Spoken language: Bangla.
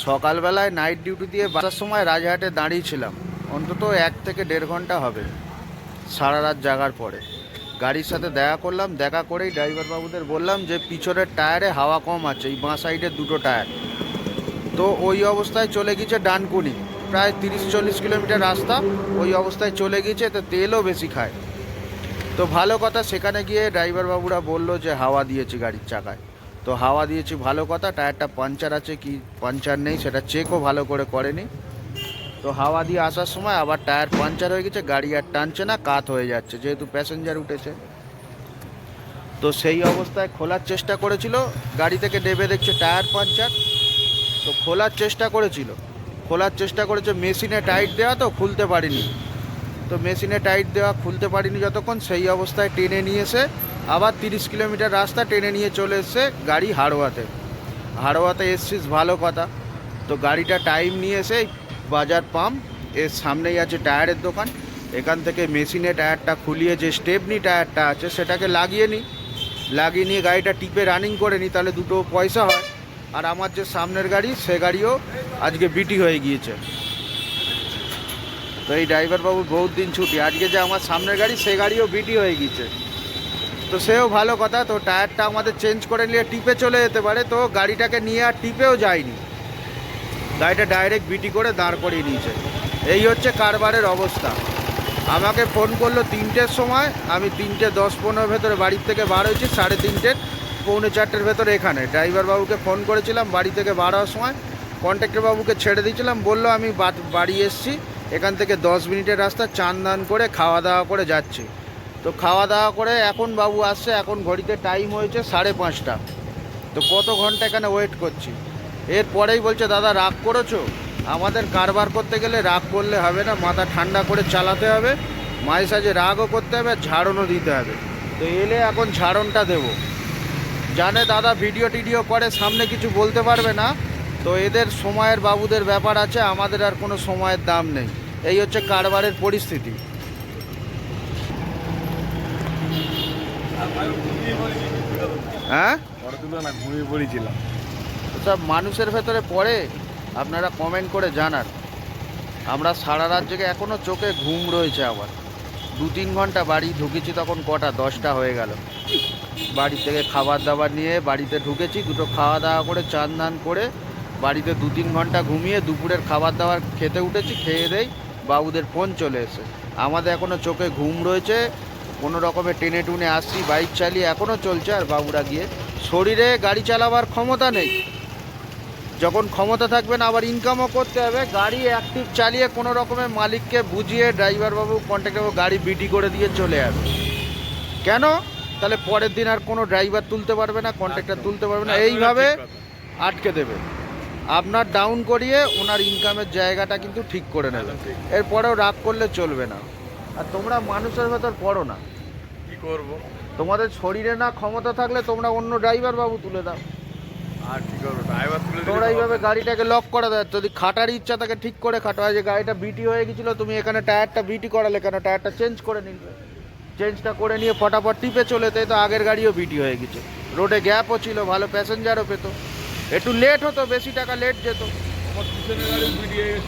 সকালবেলায় নাইট ডিউটি দিয়ে বাসার সময় রাজহাটে দাঁড়িয়েছিলাম। অন্তত এক থেকে দেড় ঘণ্টা হবে সারা রাত জাগার পরে। গাড়ির সাথে দেখা করলাম, দেখা করেই ড্রাইভার বাবুদের বললাম যে পিছনের টায়ারে হাওয়া কম আছে, এই বাঁ সাইডে দুটো টায়ার। তো ওই অবস্থায় চলে গেছে ডানকুনি। প্রায় তিরিশ চল্লিশ কিলোমিটার রাস্তা, ওই অবস্থায় চলে গেছে তো তেলও বেশি খায়। তো ভালো কথা, সেখানে গিয়ে ড্রাইভার বাবুরা বলল যে হাওয়া দিয়েছি গাড়ির চাকায়। তো হাওয়া দিয়েছি ভালো কথা, টায়ারটা পাঞ্চার আছে কি পাঞ্চার নেই সেটা চেকও ভালো করে করেনি। তো হাওয়া দিয়ে আসার সময় আবার টায়ার পাঞ্চার হয়ে গেছে, গাড়ি আর টানছে না, কাত হয়ে যাচ্ছে, যেহেতু প্যাসেঞ্জার উঠেছে। তো সেই অবস্থায় খোলার চেষ্টা করেছিল, গাড়ি থেকে নেবে দেখছে টায়ার পাঞ্চার তো খোলার চেষ্টা করেছিল, খোলার চেষ্টা করেছে, মেশিনে টাইট দেওয়া তো খুলতে পারিনি। তো মেশিনে টাইট দেওয়া খুলতে পারিনি যতক্ষণ, সেই অবস্থায় টেনে নিয়ে এসে আবার তিরিশ কিলোমিটার রাস্তা টেনে নিয়ে চলে এসছে গাড়ি হাড়োয়াতে। হাড়োয়াতে এসছিস ভালো কথা। তো গাড়িটা টাইম নিয়ে এসে বাজার পাম্পের সামনেই আছে টায়ারের দোকান। এখান থেকে মেশিনে টায়ারটা খুলিয়ে যে স্টেপনি টায়ারটা আছে সেটাকে লাগিয়ে নিই লাগিয়ে নিয়ে গাড়িটা টিপে রানিং করে নিই তাহলে দুটো পয়সা হয়। আর আমার যে সামনের গাড়ি, সে গাড়িও আজকে বিটি হয়ে গিয়েছে। তো এই ড্রাইভার বাবু বহুত দিন ছুটি। আজকে যে আমার সামনের গাড়ি, সে গাড়িও বিটি হয়ে গিয়েছে। তো সেও ভালো কথা, তো টায়ারটা আমাদের চেঞ্জ করে নিয়ে টিপে চলে যেতে পারে, তো গাড়িটাকে নিয়ে আর টিপেও যায়নি। গাড়িটা ডাইরেক্ট বিটি করে দাঁড় করিয়ে নিয়েছে। এই হচ্ছে কারবারের অবস্থা। আমাকে ফোন করল তিনটের সময়, আমি তিনটে দশ পনেরো ভেতরে বাড়ির থেকে বার হয়েছি, সাড়ে তিনটের পৌনে চারটের ভেতরে এখানে। ড্রাইভার বাবুকে ফোন করেছিলাম বাড়ি থেকে বার হওয়ার সময় কন্ট্রাক্টর বাবুকে ছেড়ে দিয়েছিলাম, বলল আমি বাড়ি এসছি, এখান থেকে দশ মিনিটের রাস্তা, চান দান করে খাওয়া দাওয়া করে যাচ্ছি। তো খাওয়া দাওয়া করে এখন বাবু আসছে, এখন ঘড়িতে টাইম হয়েছে সাড়ে পাঁচটা। তো কত ঘণ্টা এখানে ওয়েট করছি? এরপরেই বলছে, দাদা, রাগ করেছ? আমাদের কারবার করতে গেলে রাগ করলে হবে না, মাথা ঠান্ডা করে চালাতে হবে মাঝে সাঝে রাগও করতে হবে, ঝাড়নও দিতে হবে। তো এলে এখন ঝাড়নটা দেবো। জানে দাদা ভিডিও টিডিও করে, সামনে কিছু বলতে পারবে না। তো এদের সময়ের বাবুদের ব্যাপার আছে, আমাদের আর কোনো সময়ের দাম নেই। এই হচ্ছে কারবারের পরিস্থিতি। হ্যাঁ? ফটো তুলো না ঘুমিয়ে পড়েছিলাম। সব মানুষের ভেতরে পড়ে? আপনারা কমেন্ট করে জানান। আমরা সারা রাত জেগে এখনও চোখে ঘুম রয়েছে আমার। দু তিন ঘণ্টা বাড়ি ঢুকেছি তখন কটা? দশটা হয়ে গেল। বাড়ি থেকে খাবার দাবার নিয়ে বাড়িতে ঢুকেছি দুটো খাওয়া দাওয়া করে চান দান করে বাড়িতে দু তিন ঘণ্টা ঘুমিয়ে দুপুরের খাবার দাবার খেতে উঠেছি খেয়ে দেই বাবুদের ফোন চলে এসে আমাদের এখনও চোখে ঘুম রয়েছে কোনো রকমে টেনে টুনে আসছি বাইক চালিয়ে এখনও চলছে আর বাবুরা গিয়ে। শরীরে গাড়ি চালাবার ক্ষমতা নেই। যখন ক্ষমতা থাকবে না আবার ইনকামও করতে হবে। গাড়ি অ্যাক্টিভ চালিয়ে কোনো রকমের মালিককে বুঝিয়ে ড্রাইভার বাবু কন্ট্রাক্টর বাবু গাড়ি বিটি করে দিয়ে চলে যাবে কেন? তাহলে পরের দিন আর কোনো ড্রাইভার তুলতে পারবে না কন্ট্রাক্টর তুলতে পারবে না। এইভাবে আটকে দেবে। আপনার ডাউন করিয়ে ওনার ইনকামের জায়গাটা কিন্তু ঠিক করে নেবে। এরপরেও রাগ করলে চলবে না। আর তোমরা মানুষের ভেতর পড়ো না। কি করব? তোমাদের শরীরে না ক্ষমতা থাকলে তোমরা অন্য ড্রাইভার বাবু তুলে দাও। আর কি করব? ড্রাইভার তুলে তোমরা এইভাবে গাড়িটাকে লক করে দেয় যদি খাটার ইচ্ছা থাকে ঠিক করে খাটো। হয় যে গাড়িটা বিটি হয়ে গেছিল তুমি এখানে টায়ারটা বিটি করালে কেন? টায়ারটা চেঞ্জ করে নিলে। চেঞ্জটা করে নিয়ে ফটাফট টিপে চলে যেতে তো আগের গাড়িও বিটি হয়ে গেছে। রোডে গ্যাপও ছিল ভালো প্যাসেঞ্জারও পেতো। একটু লেট হতো বেশি টাকা লেট যেত। আমার পিছনে গাড়ি ভিডিও